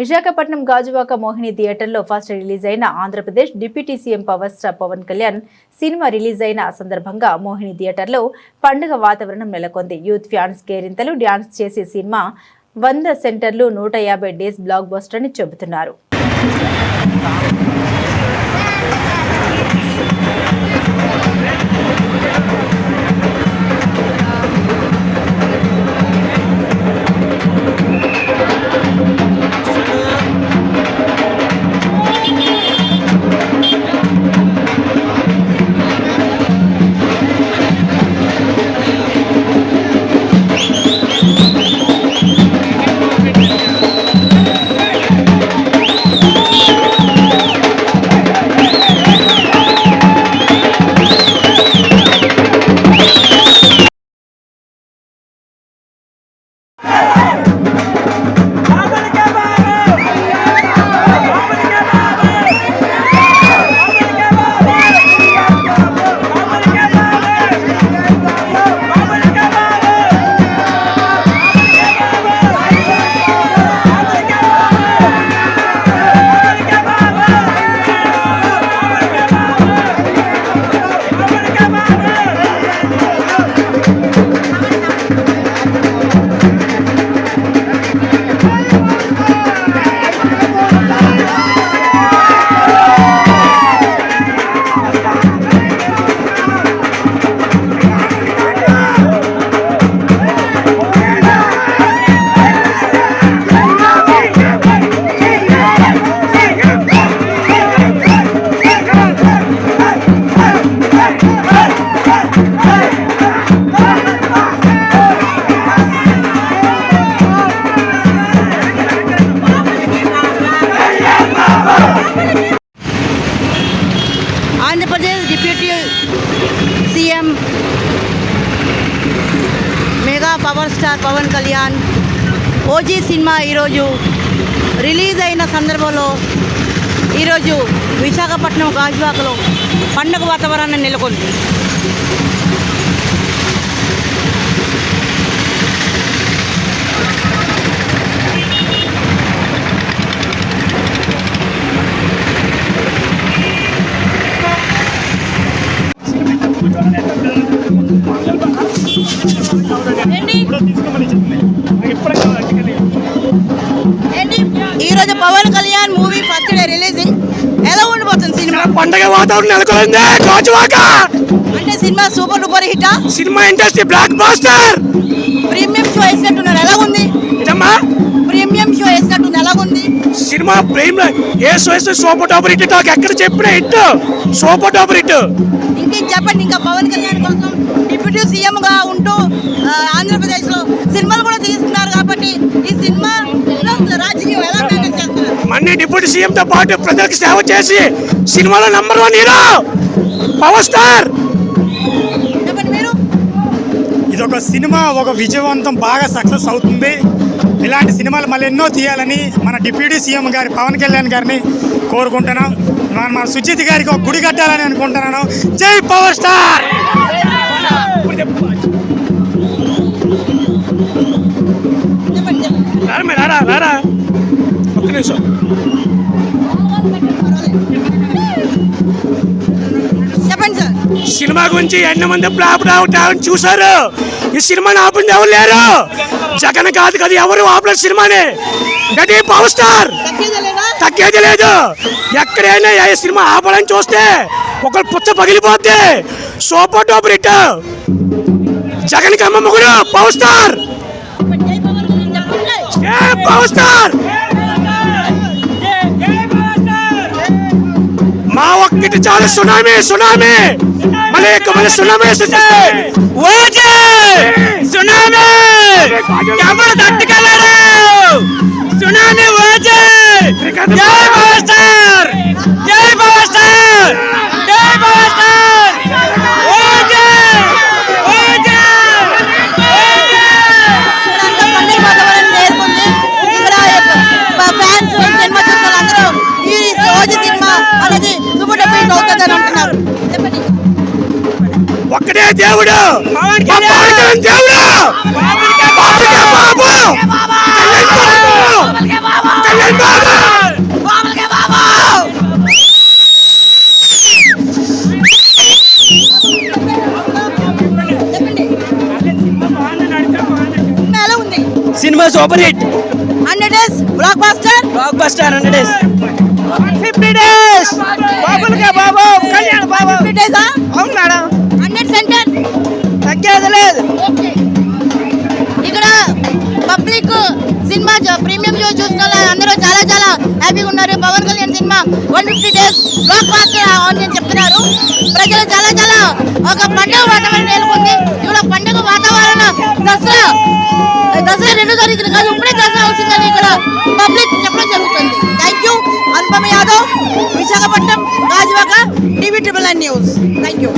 విశాఖపట్నం గాజువాక మోహిని థియేటర్లో first release అయిన Andhra Pradesh deputy CM power star Pawan Kalyan cinema release అయిన సందర్భంగా మోహిని థియేటర్లో పండుగ వాతావరణం నెలకొంది. యూత్ ఫ్యాన్స్ కేరింతలు డ్యాన్స్ చేసే సినిమా వంద సెంటర్లు నూట యాభై డేస్ బ్లాక్ బస్టర్ అని చెబుతున్నారు. Star Pawan Kalyan OG cinema ఈరోజు రిలీజ్ అయిన సందర్భంలో ఈరోజు విశాఖపట్నం గాజువాకలో పండగ వాతావరణం నెలకొంది. పండగ వాతావరణం నెలకొంది గాజువాక! అంటే సినిమా సూపర్ డూపర్ హిటా? సినిమా industry blockbuster! Premium show వేసినట్టున్నారు. ఎలా ఉంది ఇదమ్మా ప్రీమియం షో వేసినట్టుంది. ఎలా ఉంది సినిమా ప్రేమ్ ఏ సోయస్ సూపర్ టాపర్ హిట్ టాక్. ఎక్కడ చెప్పిన హిట్? Super duper hit. ఇంకేం చెప్పండి? ఇంకా పవన్ కళ్యాణ్ కోసం డిప్యూటీ సీఎం గా ఉంటూ ఆంధ్రప్రదేశ్లో మన్ని డిప్యూటీ సీఎం తో పాటు ప్రజలకు సేవ చేసి సినిమాలో number one hero power star. ఇది ఒక సినిమా ఒక విజయవంతం బాగా సక్సెస్ అవుతుంది. ఇలాంటి సినిమాలు మళ్ళీ ఎన్నో తీయాలని మన డిప్యూటీ సీఎం గారి పవన్ కళ్యాణ్ గారిని కోరుకుంటున్నాం. మన మన సుచిత్ గారికి ఒక గుడి కట్టాలని అనుకుంటున్నాను. జై పవర్ స్టార్! రారా రారా. ఒక్క నిమిషం. చెప్పండి సార్. సినిమా గురించి ఎన్ని మంది ఫ్లాప్ రావటాన్ని చూసారు ఈ సినిమాని ఆపింది ఎవరు లేరు? జగన్ కాదు కదా ఎవరు ఆపలేరు సినిమాని? గది పవర్ స్టార్? తగ్గేది లేదు. ఎక్కడైనా ఏ సినిమా ఆపాలని చూస్తే ఒకరు పుచ్చ పగిలిపోద్ది. Super duper hit. జగన్ కమ్మ ముగ్గురు పవర్ స్టార్. Power star? మా ఒక్కటి చాలు. Tsunami tsunami. మళ్ళీ ఇక మళ్ళీ సునామీ వస్తుంది. OG tsunami. ఎవరు తట్టుకెళ్ళరు? సునామీ ఓజే జై పవర్ అలాగే సుబ్బుడు ఎప్పుడు అవుతుంది అంటున్నారు ఒక్కడే దేవుడు. దేవుడు? Cinema super hit. Hundred days. Blockbuster blockbuster hundred days. Fifty days బాబులుగా Babu Kalyan Babu. అవును మేడం. Hundred centre. తగ్గేది లేదు. ఇక్కడ పబ్లిక్ సినిమా ప్రీమియం షో చూసుకోవాలి అందరూ చాలా చాలా హ్యాపీగా ఉన్నారు. Pawan Kalyan cinema one fifty days blockbuster అని చెప్తున్నారు. ప్రజలు చాలా చాలా ఒక పండుగ వాతావరణం నెలకొంది. ఇక్కడ పండుగ వాతావరణం దసరా దసరా రెండు తారీఖున కాదు ఇప్పుడే దసరా వచ్చిందని ఇక్కడ public Visakhapatnam গাছবাগা TV triple news thank you